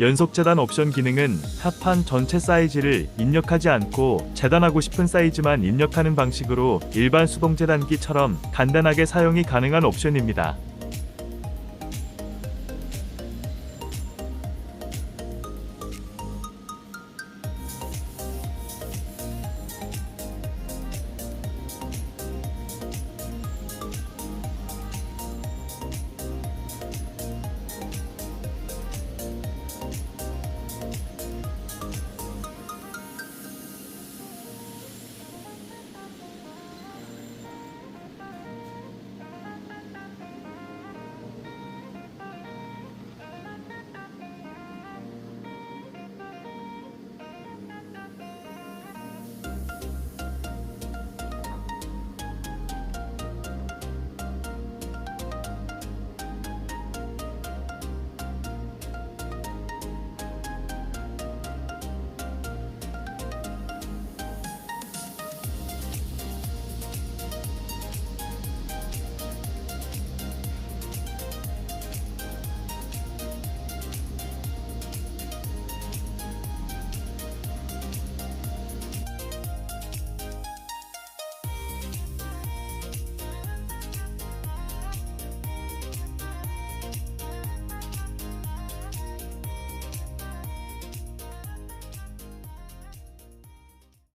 연속 재단 옵션 기능은 합판 전체 사이즈를 입력하지 않고 재단하고 싶은 사이즈만 입력하는 방식으로 일반 수동 재단기처럼 간단하게 사용이 가능한 옵션입니다.